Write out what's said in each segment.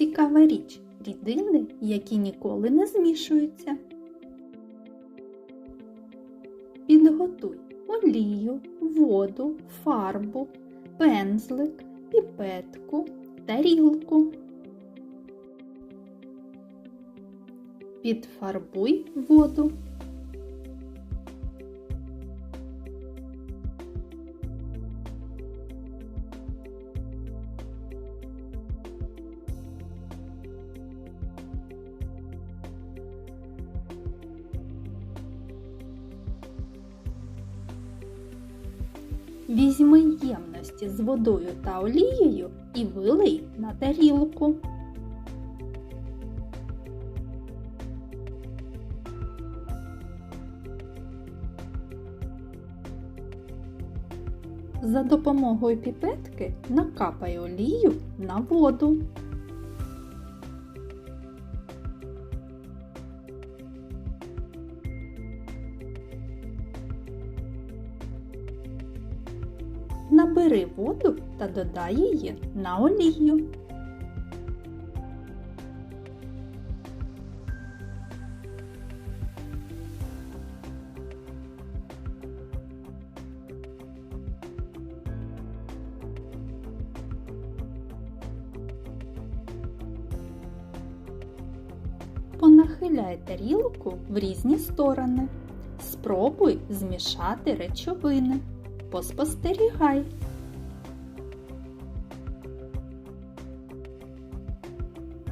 цікава річ рідини, які ніколи не змішуються. Підготуй олію, воду, фарбу, пензлик, піпетку, тарілку. Підфарбуй воду. Візьми ємності з водою та олією і вилий на тарілку. За допомогою піпетки накапай олію на воду. Набери воду та додай її на олію. Понахиляй тарілку в різні сторони. Спробуй змішати речовини. Поспостерігай.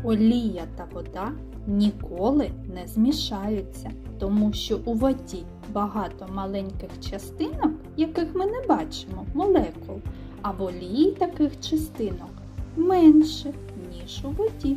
Олія та вода ніколи не змішаються, тому що у воді багато маленьких частинок, яких ми не бачимо, молекул, а в олії таких частинок менше, ніж у воді.